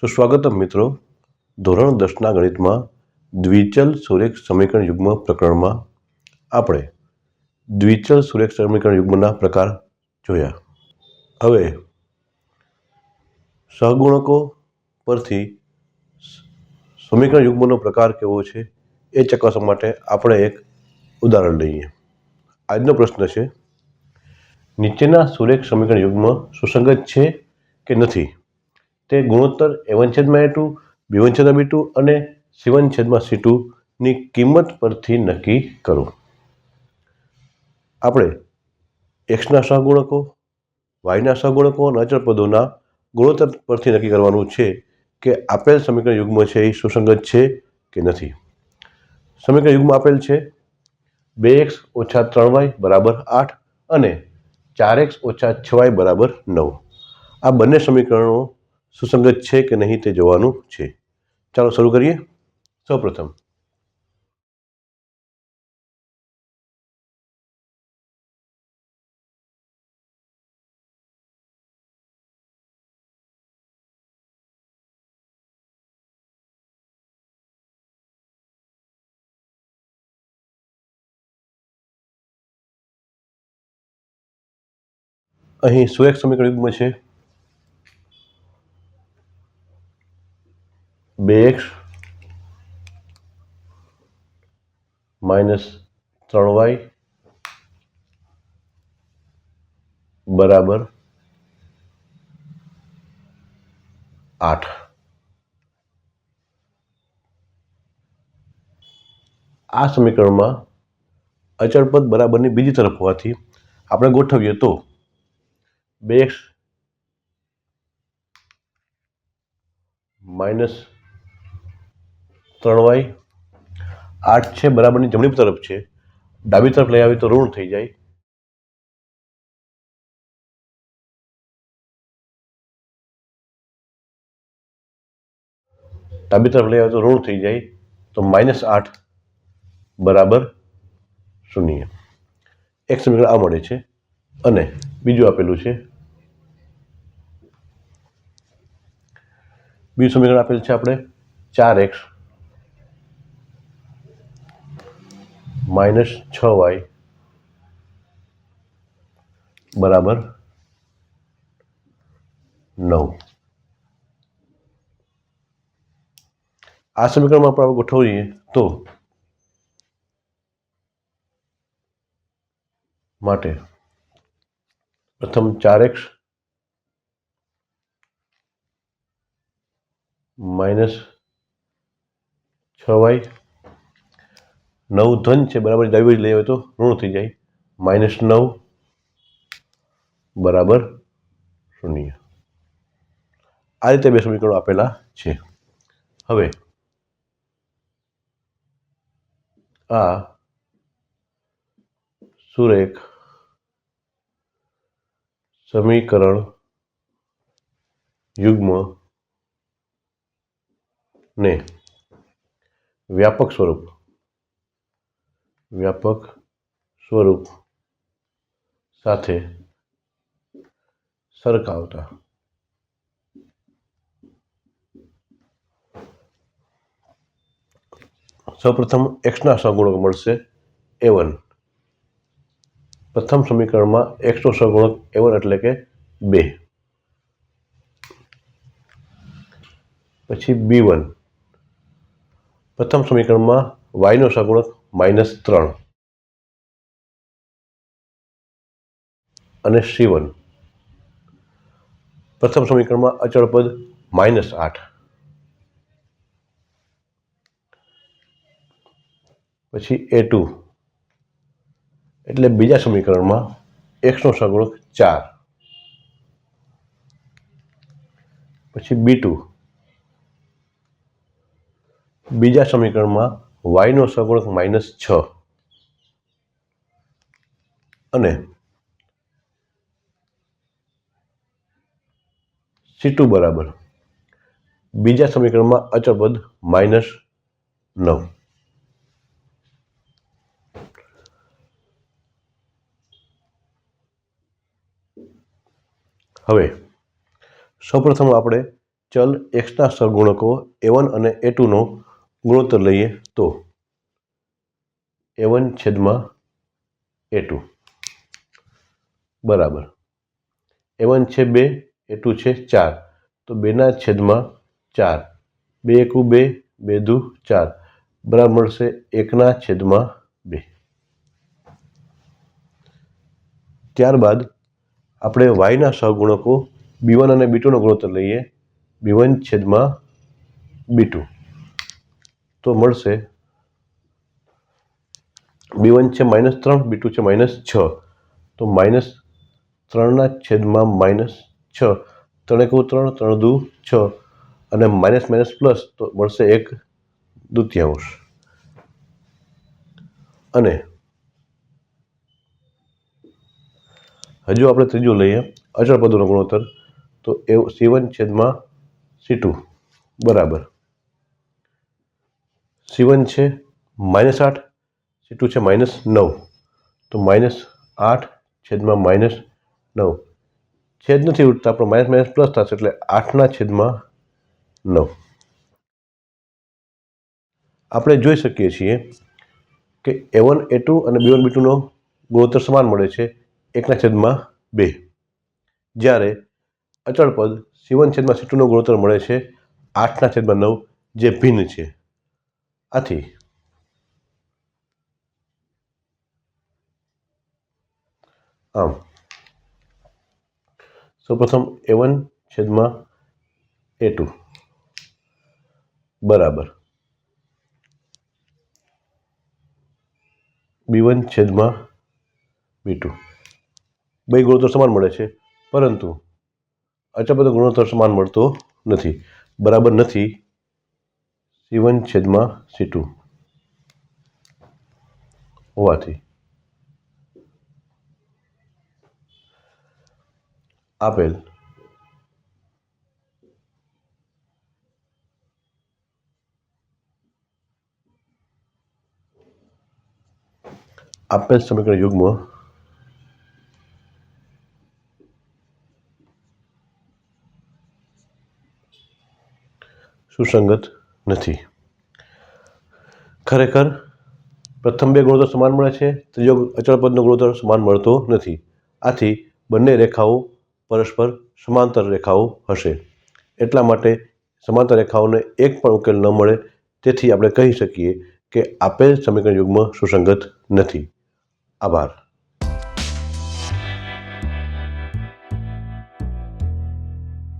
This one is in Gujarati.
સુસ્વાગતમ મિત્રો, ધોરણ દસના ગણિતમાં દ્વિચલ સુરેખ સમીકરણ યુગ્મ પ્રકરણમાં આપણે દ્વિચલ સુરેખ સમીકરણ યુગ્મના પ્રકાર જોયા. હવે, સહગુણકો પરથી સમીકરણ યુગ્મનો પ્રકાર કેવો છે એ ચકાસવા માટે આપણે એક ઉદાહરણ લઈએ. આજનો પ્રશ્ન છે, નીચેના સુરેખ સમીકરણ યુગ્મ સુસંગત છે કે નથી? તે ગુણોત્તર એ વન છેદમાં એ ટુ બી વન છેદમાં બી ટુ અને સી વન છેદમાં સી ટુની કિંમત પરથી નક્કી કરો. આપણે એક્સના સહગુણકો, વાયના સહગુણકો અને અચળ પદોના ગુણોત્તર પરથી નક્કી કરવાનું છે કે આપેલ સમીકરણ યુગ્મ છે એ સુસંગત છે કે નથી. સમીકરણ યુગ્મ આપેલ છે બે એક્સ ઓછા ત્રણ વાય બરાબર આઠ અને ચાર એક્સ ઓછા છ વાય બરાબર નવ. આ બંને સમીકરણો સુસંગત છે કે નહીં તે જોવાનું છે. ચાલો શરૂ કરીએ. સૌપ્રથમ અહીં સુએક સમીકરણ છે. બે એક્સ માઇનસ ત્રણ વાય બરાબર આઠ. આ સમીકરણમાં અચળપદ બરાબરની બીજી તરફ હોવાથી આપણે ગોઠવીએ તો બે એક્સ માઇનસ ત્રણ વાય આઠ છે, બરાબરની જમણી તરફ છે. ડાબી તરફ લઈ આવી તો ઋણ થઈ જાય. ડાબી તરફ લઈ આવે તો ઋણ થઈ જાય. તો માઇનસ આઠ, બરાબર શૂન્ય. એક સમીકરણ આ મળે છે. અને બીજું આપેલું છે. બીજું સમીકરણ આપેલ છે આપણે ચાર એક્સ. માઇનસ છ વાય બરાબર નવ આ સમીકરણમાં આપણે ગોઠવીએ તો માટે પ્રથમ ચાર એક્સ માઇનસ છ વાય નવ ધન છે, બરાબર. ડાબી બાજુ લઈ આવે તો ઋણ થઈ જાય. માઇનસ નવ, બરાબર, શૂન્ય. આ રીતે બે સમીકરણો આપેલા છે. હવે, આ સુરેખ સમીકરણ યુગ્મ ને વ્યાપક સ્વરૂપ વ્યાપક સ્વરૂપ સાથે સરખાવતા સૌપ્રથમ એક્સના સગુણક મળશે એ વન પ્રથમ સમીકરણમાં એક્સનો સગુણક એ વન એટલે કે બે. પછી બી વન પ્રથમ સમીકરણમાં વાયનો સહગુણક માઇનસ ત્રણ. અને સી વન પ્રથમ સમીકરણમાં અચળ પદ માઇનસ આઠ. પછી એ ટુ એટલે બીજા સમીકરણમાં એક્સનો સગુણક ચાર. પછી બી ટુ બીજા સમીકરણમાં વાયનો સગુણક માઇનસ છ. અને સી ટુ બરાબર. બીજા સમીકરણમાં અચળ માઇનસ નવ. હવે સૌપ્રથમ આપણે ચલ એક્સના સગુણકો એ વન અને એ ટુનો ગુણોત્તર લઈએ તો એ વન છેદમાં એ ટુ બરાબર. એ વન છે બે એ ટુ છે ચાર. તો બેના છેદમાં ચાર. બે એકુ બે બે દુ ચાર. બરાબર મળશે એકના છેદમાં બે. ત્યારબાદ આપણે વાયના સહગુણકો બી વન અને બી ટુનો ગુણોત્તર લઈએ. બી વન છેદમાં બી ટુ તો મળશે. બી વન છે માઇનસ ત્રણ, બી ટુ છે માઇનસ છ. તો માઇનસ ત્રણના છેદમાં માઇનસ છ. ત્રણ એકુ ત્રણ ત્રણ દુ છ. અને માઇનસ માઇનસ પ્લસ તો મળશે એક દ્વિતીયાંશ અને હજુ આપણે ત્રીજું લઈએ, અચળ પદોનો ગુણોત્તર. તો એ સી વન છેદમાં સી ટુ. બરાબર. સી વન છે માઇનસ આઠ સી ટુ છે માઇનસ નવ. તો માઇનસ આઠ છેદમાં માઇનસ નવ. છેદ નથી ઉઠતા પણ માઇનસ માઇનસ પ્લસ થશે એટલે આઠના છેદમાં નવ. આપણે જોઈ શકીએ છીએ કે એ વન એ ટુ અને બી વન બી ટુનો ગુણોત્તર સમાન મળે છે, એકના છેદમાં બે. જ્યારે અચળ પદ સી વન છેદમાં સી ટુનો ગુણોત્તર મળે છે, આઠના છેદમાં નવ જે ભિન્ન છે. આથી આમ સૌપ્રથમ એ વન છેદમાં એ ટુ બરાબર બી વન છેદમાં બી ટુ બે ગુણોત્તર સમાન મળે છે, પરંતુ અચળ ગુણોત્તર સમાન મળતો નથી। બરાબર નથી સી છેદમાં સી ટુ હોવાથી. આપેલ. આપેલ સમીકરણ યુગમાં. સુસંગત. નથી. ખરેખર, પ્રથમ બે ગુણોત્તર સમાન મળે છે, ત્રીજો અચળ પદનો ગુણોત્તર સમાન મળતો નથી. આથી બંને રેખાઓ પરસ્પર સમાંતર રેખાઓ હશે. એટલા માટે સમાંતર રેખાઓને એક પણ ઉકેલ ન મળે. તેથી આપણે કહી શકીએ કે આપેલ સમીકરણ યુગમાં સુસંગત નથી. આભાર.